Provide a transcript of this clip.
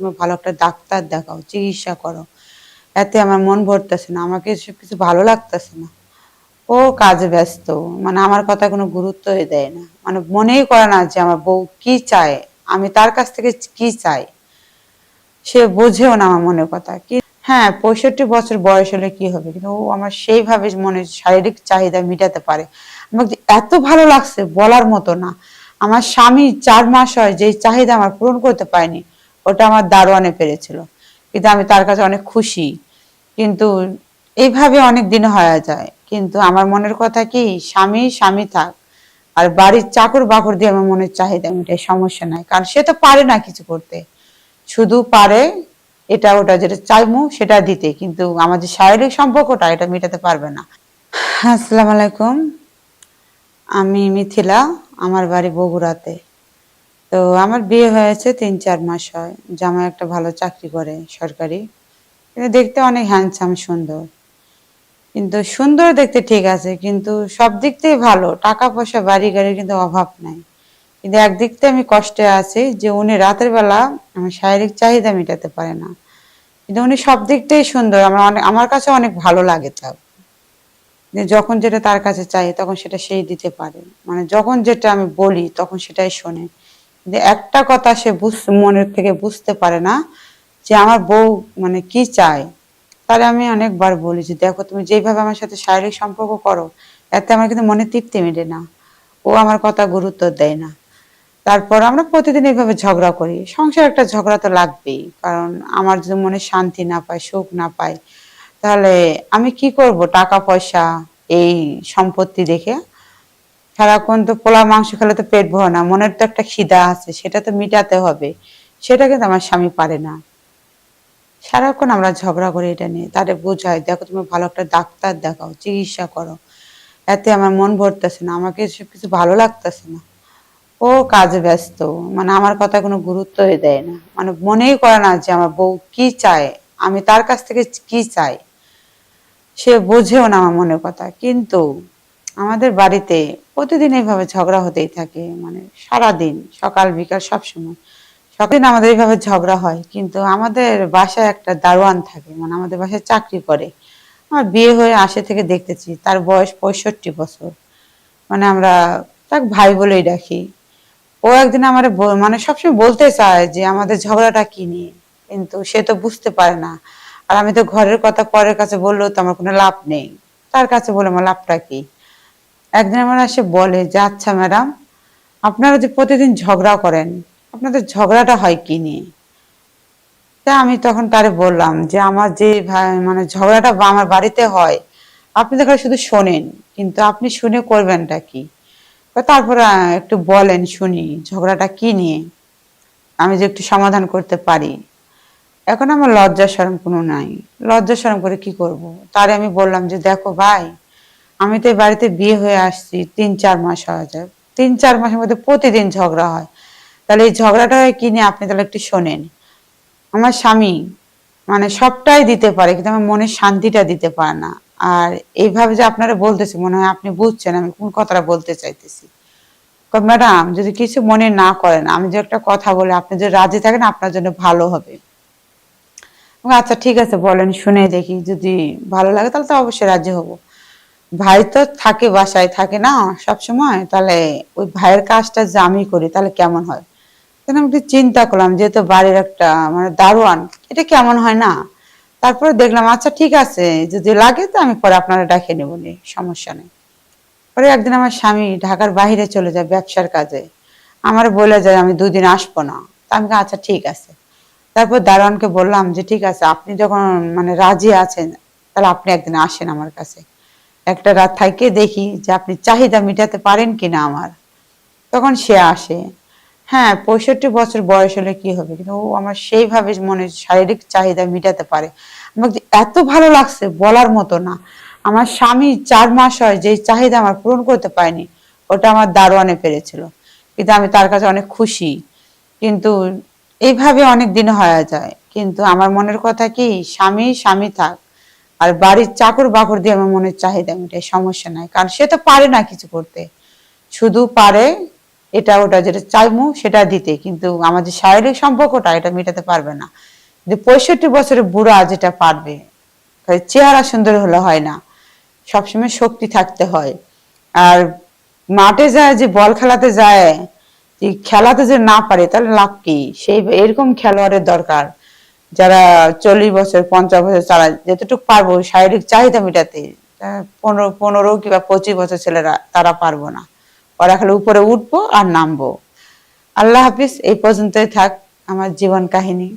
ভালো একটা ডাক্তার দেখাও, চিকিৎসা করো। এতে আমার মন ভরতেছে না, আমাকে এসব কিছু ভালো লাগতেছে না। ও কাজে ব্যস্ত মানে আমার কথা কোনো গুরুত্বই দেয় না। মানে মনেই করে না যে আমার বউ কি চায়, আমি তার কাছ থেকে কি চাই। সে বোঝেও না আমার মনের কথা। কি হ্যাঁ পঁয়ষট্টি বছর বয়স হলে কি হবে? কিন্তু ও আমার সেইভাবে মনে শারীরিক চাহিদা মিটাতে পারে। আমাকে এত ভালো লাগছে বলার মতো না। আমার স্বামী চার মাস হয় যে চাহিদা আমার পূরণ করতে পারেনি। ওটা আমার দারোয়ানে পেরেছিল। কিন্তু আমি তার কাছে অনেক খুশি। কিন্তু এইভাবে অনেক দিন হয়ে যায়। কিন্তু আমার মনের কথা কি, স্বামী স্বামী থাক। আর বাড়ির চাকর বাকর দিয়ে আমার মনের চাহিদা মেটাই, সমস্যা নাই। কারণ সে তো পারে না কিছু করতে। শুধু পারে এটা, ওটা যেটা চাইমু, সেটা দিতে। কিন্তু আমাদের শারীরিক সম্পর্কটা, এটা মেটাতে পারবে না। আসসালামু আলাইকুম। আমি মিথিলা, আমার বাড়ি বগুড়াতে। তো আমার বিয়ে হয়েছে তিন, চার মাস হয়। জামাই একটা ভালো চাকরি করে সরকারি। কিন্তু দেখতে অনেক হ্যান্ডসাম সুন্দর। কিন্তু সুন্দর দেখতে ঠিক আছে, কিন্তু সব দিক থেকে ভালো। টাকা পয়সা বাড়ি গাড়ির কিন্তু অভাব নাই। কিন্তু একদিক থেকে আমি কষ্টে আছি যে উনি রাতের বেলা আমার শারীরিক চাহিদা মেটাতে পারে না। কিন্তু উনি সব দিক থেকেই সুন্দর। আমার অনেক, আমার কাছে অনেক ভালো লাগে তাও। যখন যেটা তার কাছে চাই, তখন সেটা সেই দিতে পারে। মানে যখন যেটা আমি বলি, তখন সেটাই শোনে। একটা কথা সে মনের থেকে বুঝতে পারে না যে আমার বউ মানে কি চায়। তাহলে আমি অনেকবার বলি যে, দেখো, তুমি যেভাবে আমার সাথে শারীরিক সম্পর্ক করো, এতে আমার কিন্তু মনে তৃপ্তি মেটে না। ও আমার কথা গুরুত্ব দেয় না। তারপর আমরা প্রতিদিন এইভাবে ঝগড়া করি। সংসার একটা ঝগড়া তো লাগবেই, কারণ আমার যদি মনে শান্তি না পায়, সুখ না পায়, তাহলে আমি কি করব? টাকা পয়সা এই সম্পত্তি দেখে সারাক্ষণ তো পোলা মাংস খেলে তো পেট ভরে না, মনের তো একটা খিদা আছে, সেটা তো মিটাতে হবে। সেটা কিন্তু আমার স্বামী পারে না। সারাক্ষণ আমরা ঝগড়া করি এটা নিয়ে তাদের বোঝাই, দেখো তুমি ভালো একটা ডাক্তার দেখাও, চিকিৎসা করো। এতে আমার মন ভরতেছে না, আমাকে এসব কিছু ভালো লাগতেছে না। ও কাজে ব্যস্ত মানে আমার কথা কোনো গুরুত্বই দেয় না। মানে মনেই করে না যে আমার বউ কি চায়, আমি তার কাছ থেকে কি চাই, সে বোঝেও না আমার মনের কথা। কিন্তু আমাদের বাড়িতে প্রতিদিন এইভাবে ঝগড়া হতেই থাকে মানে সারা দিন সকাল, বিকাল, সব সময়। সকালে আমাদের এইভাবে ঝগড়া হয়, কিন্তু আমাদের বাসায় একটা দারোয়ান থাকে মানে আমাদের বাসায় চাকরি করে। আমার বিয়ে হয়ে আসে থেকে দেখতেছি, তার বয়স পঁয়ষট্টি বছর। মানে আমরা তাক ভাই বলেই ডাকি। ও একদিন আমার মানে সবসময় বলতে চায় যে, আমাদের ঝগড়াটা কি নিয়ে? কিন্তু সে তো বুঝতে পারে না। আর আমি তো ঘরের কথা পরের কাছে বললেও তো আমার কোনো লাভ নেই। তার কাছে বলে আমার লাভটা কি? একদিন আমার এসে বলে যে আচ্ছা ম্যাডাম, আপনারা যে প্রতিদিন ঝগড়া করেন, আপনাদের ঝগড়াটা হয় কি নিয়ে? তা আমি তখন তারে বললাম যে, আমার যে মানে ঝগড়াটা আমার বাড়িতে হয়, আপনি তো শুধু শোনেন, কিন্তু আপনি শুনে করবেনটা কি? তারপরে একটু বলেন শুনি, ঝগড়াটা কি নিয়ে? আমি যে একটু সমাধান করতে পারি। এখন আমার লজ্জা শরম কোনো নাই। লজ্জা শরম করে কি করব। তারে আমি বললাম যে, দেখো ভাই আমি তো বাড়িতে বিয়ে হয়ে আসছি, তিন, চার মাস হওয়া যায়। তিন, চার মাসের মধ্যে প্রতিদিন ঝগড়া হয়। তাহলে এই ঝগড়াটা কি নিয়ে? আপনি তাহলে একটু শোনেন। আমার স্বামী মানে সবটাই দিতে পারে, কিন্তু আমার মনের শান্তিটা দিতে পারে না। আর এইভাবে যে আপনারা বলতেছি, মনে হয় আপনি বুঝছেন, আমি কোন কথাটা বলতে চাইতেছি। ম্যাডাম, যদি কিছু মনে না করেন, আমি যে একটা কথা বলে, আপনি যদি রাজি থাকেন, আপনার জন্য ভালো হবে। আচ্ছা ঠিক আছে, বলেন, শুনে দেখি। যদি ভালো লাগে, তাহলে তো অবশ্যই রাজি হব। ভাই তো থাকে বাসায় থাকে না সব সময় তাহলে ওই ভাইয়ের কাজটা যে আমি করি তাহলে কেমন হয়? তখন আমি একটু চিন্তা করলাম যেহেতু বাড়ির একটা মানে দারোয়ান এটা কেমন হয় না? তারপরে দেখলাম আচ্ছা ঠিক আছে যদি লাগে তো আমি পরে আপনারা ডাকে নেব নি, সমস্যা নেই। পরে একদিন আমার স্বামী ঢাকার বাইরে চলে যায় ব্যবসার কাজে। আমার বলে যায় আমি দুদিন আসব না। তা আমি আচ্ছা ঠিক আছে। তারপর দারোয়ানকে বললাম যে ঠিক আছে আপনি যখন মানে রাজি আছেন তাহলে আপনি একদিন আসেন আমার কাছে। একটা রাত থাইকে দেখি যে আপনি চাহিদা মেটাতে পারেন কিনা আমার। তখন সে আসে হ্যাঁ পঁয়ষট্টি বছর বয়স হলে কি হবে? কিন্তু ও আমার সেইভাবে মনে শারীরিক চাহিদা মেটাতে পারে। আমাকে এত ভালো লাগছে বলার মতো না। আমার স্বামী চার মাস হয় যে চাহিদা আমার পূরণ করতে পারেনি, ওটা আমার দারোয়ানে পেরেছিল। কিন্তু আমি তার কাছে অনেক খুশি। কিন্তু এইভাবে অনেক দিন হয়ে যায়। কিন্তু আমার মনের কথা কি, স্বামী স্বামী থাক। আর বাড়ির চাকর বাকর দিয়ে আমার মনের চাহিদা মেটাই, সমস্যা নাই। কারণ সে তো পারে না কিছু করতে। শুধু পারে এটা ওটা যেটা চাইমু সেটা দিতে, কিন্তু আমার যে শারীরিক সম্পর্কটা এটা মেটাতে পারবে না। যে পঁয়ষট্টি বছরের বুড়া যেটা পারবে চেহারা সুন্দর হলে হয় না। সবসময় শক্তি থাকতে হয়। আর মাঠে যায় যে বল খেলাতে যায় খেলাতে যে না পারে, তাহলে লাভ কি? সেই এরকম খেলোয়াড়ের দরকার। যারা চল্লিশ বছর, পঞ্চাশ বছর তারা যতটুকু পারব শারীরিক চাহিদা মেটাতে পনেরো পনেরো কিংবা পঁচিশ বছর ছেলেরা, তারা পারব না। ওরা খালি উপরে উঠবো আর নামবো। আল্লাহ হাফিজ, এই পর্যন্তই থাক আমার জীবন কাহিনী।